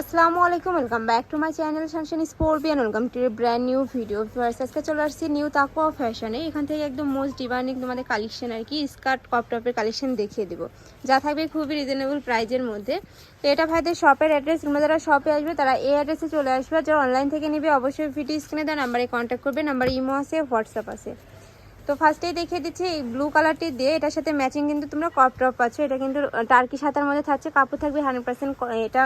আসসালামু আলাইকুম welcome back to my channel শানশান স্পোর্বিয়ান welcome to brand new video first আজকে চলে আসছি নিউ তাকুয়া ফ্যাশনে এখান থেকে একদম মোস্ট ডিমান্ডিং তোমাদের কালেকশন আর কি স্কার্ট কপ টপের কালেকশন দেখিয়ে দেবো। যা থাকবে খুবই রিজনেবল প্রাইজের মধ্যে। তো এটা ভাইদের শপের অ্যাড্রেস তোমরা যারা শপে আসবে, তারা এই অ্যাড্রেসে চলে আসবে। যারা অনলাইন থেকে নিবে, অবশ্যই ভিডিও স্ক্রিনে দেওয়া নাম্বারে কন্ট্যাক্ট করবে। নাম্বার ইমো আছে হোয়াটসঅ্যাপ আছে। তো ফার্স্টেই দেখিয়ে দিচ্ছি, এই ব্লু কালারটি দিয়ে এটার সাথে ম্যাচিং কিন্তু তোমরা ক্রপ টপ পাচ্ছ। এটা কিন্তু টার্কি সাতার মধ্যে থাকছে, কাপড় থাকবে হান্ড্রেড পার্সেন্ট এটা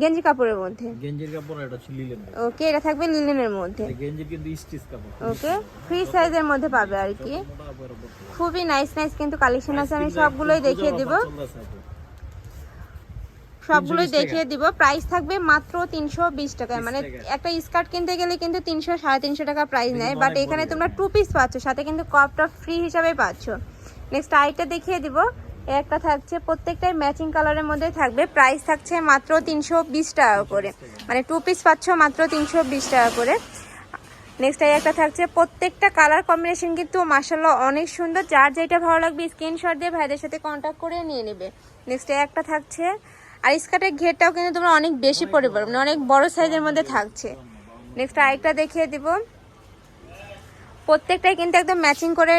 গেঞ্জি কাপড়ের মধ্যে। গেঞ্জির কাপড় এটা হচ্ছে লিলেন ওকে এটা থাকবে লিনেনের মধ্যে। গেঞ্জির কিন্তু স্টিচ কাপড়। ওকে ফ্রি সাইজের মধ্যে পাবে আর কি। খুবই নাইস নাইস কিন্তু কালেকশন আছে আমি সবগুলোই দেখিয়ে দিব। সবগুলোই দেখিয়ে দিব। প্রাইস থাকবে মাত্র তিনশো বিশ টাকায় মানে একটা স্কার্ট কিনতে গেলে কিন্তু তিনশো সাড়ে তিনশো টাকা প্রাইস নেয়। বাট এখানে তোমরা টু পিস পাচ্ছ সাথে কিন্তু কপটা ফ্রি হিসাবে পাচ্ছ। নেক্সট আইটা দেখিয়ে দিব। একটা থাকছে, প্রত্যেকটাই ম্যাচিং কালারের মধ্যে থাকবে। প্রাইস থাকছে মাত্র তিনশো বিশ টাকা করে। মানে টু পিস পাচ্ছ মাত্র তিনশো বিশ টাকা করে। নেক্সট এই একটা থাকছে, প্রত্যেকটা কালার কম্বিনেশন কিন্তু মার্শাল্লাহ অনেক সুন্দর। যার যেটা ভালো লাগবে স্ক্রিনশট দিয়ে ভাইদের সাথে কন্ট্যাক্ট করে নিয়ে নেবে। নেক্সট এই একটা থাকছে, আর স্কার্টের ঘেরটাও কিন্তু তোমরা অনেক বেশি পরে পারবে মানে অনেক বড় সাইজের মধ্যে থাকছে। নেক্সট আরেকটা দেখিয়ে দিব। প্রত্যেকটাই কিন্তু একদম ম্যাচিং করে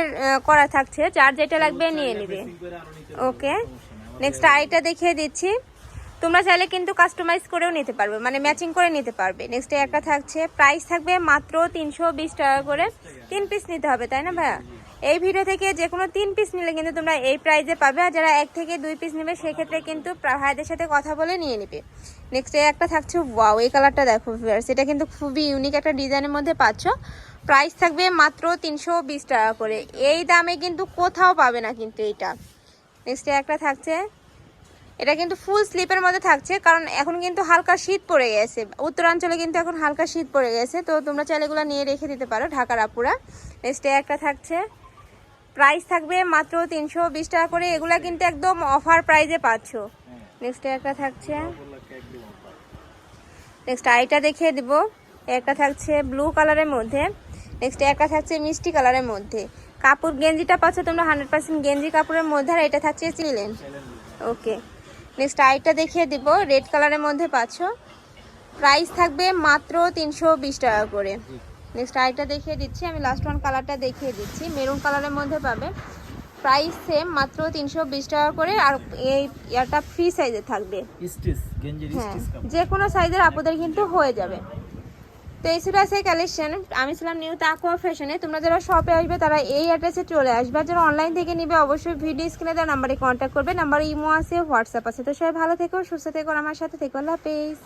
করা থাকছে। যার যেটা লাগবে নিয়ে নিবে। ওকে নেক্সট আইটা দেখিয়ে দিচ্ছি। তোমরা চাইলে কিন্তু কাস্টমাইজ করেও নিতে পারবে মানে ম্যাচিং করে নিতে পারবে। নেক্সট একটা থাকছে প্রাইস থাকবে মাত্র তিনশো বিশ টাকা করে। তিন পিস নিতে হবে তাই না ভাইয়া? এই ভিডিও থেকে যে কোনো তিন পিস নিলে কিন্তু তোমরা এই প্রাইজে পাবে আর যারা এক থেকে দুই পিস নেবে, সেক্ষেত্রে কিন্তু ভাইদের সাথে কথা বলে নিয়ে নেবে। নেক্সট একটা থাকছে ওয়াও এই কালারটা দেখো ভিউয়ার্স এটা কিন্তু খুবই ইউনিক একটা ডিজাইনের মধ্যে পাচ্ছ। প্রাইস থাকবে মাত্র তিনশো বিশ টাকা করে। এই দামে কিন্তু কোথাও পাবে না কিন্তু এটা নেক্সট একটা থাকছে, এটা কিন্তু ফুল স্লিপের মধ্যে থাকছে, কারণ এখন কিন্তু হালকা শীত পড়ে গেছে। উত্তরাঞ্চলে কিন্তু এখন হালকা শীত পড়ে গেছে, তো তোমরা চাইলে এগুলো নিয়ে রেখে দিতে পারো, ঢাকার আপুরা। নেক্সট একটা থাকছে প্রাইস থাকবে মাত্র তিনশো বিশ টাকা করে। এগুলা কিন্তু একদম অফার প্রাইজে পাচ্ছ। নেক্সট একটা থাকছে। নেক্সট আইটা দেখিয়ে দিব। একটা থাকছে ব্লু কালারের মধ্যে। নেক্সট একটা থাকছে মিষ্টি কালারের মধ্যে। কাপড় গেঞ্জিটা পাচ্ছ তোমরা হান্ড্রেড পার্সেন্ট গেঞ্জি কাপড়ের মধ্যে, আর এটা থাকছে চিলেন ওকে নেক্সট আইটা দেখিয়ে দিব। রেড কালারের মধ্যে পাচ্ছ। প্রাইস থাকবে মাত্র তিনশো বিশ টাকা করে। নেক্সট আইটা দেখিয়ে দিচ্ছি। আমি লাস্ট ওয়ান কালারটা দেখিয়ে দিচ্ছি। মেরুন কালারের মধ্যে পাবে। প্রাইস সেম মাত্র তিনশো বিশ টাকা করে। আর এই ইয়ারটা ফ্রি সাইজে থাকবে। হ্যাঁ যে কোনো সাইজের আপুদের কিন্তু হয়ে যাবে। তো এই ছিল সেই কালেকশন আমি ছিলাম নিউ তাকুয়া ফ্যাশনে তোমরা যারা শপে আসবে তারা এই অ্যাড্রেসে চলে আসবে। আর যারা অনলাইন থেকে নিবে অবশ্যই ভিডিও স্ক্রিনে দেওয়া নাম্বারে কন্ট্যাক্ট করবে। নাম্বার ইমো আছে হোয়াটসঅ্যাপ আছে। তো সবাই ভালো থেকো সুস্থ থেকো আমার সাথে থেকো। আল্লাহ হাফেজ।